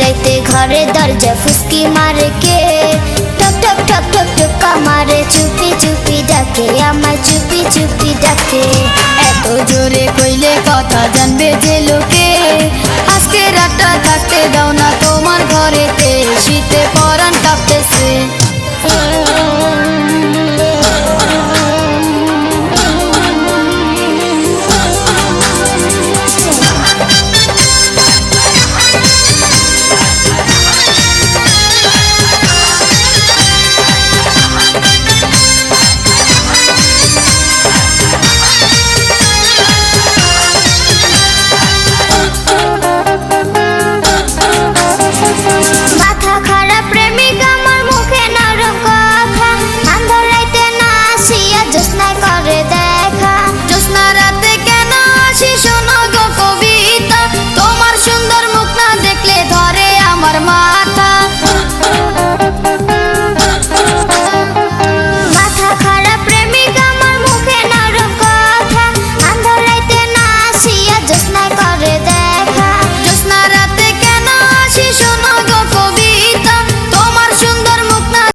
রাইতে ঘরে দরজা ফুসকি মারে কে? টক টক টক টক টক মারে চুপি চুপি ডাকে আমার চুপি চুপি ডাকে। এত জোর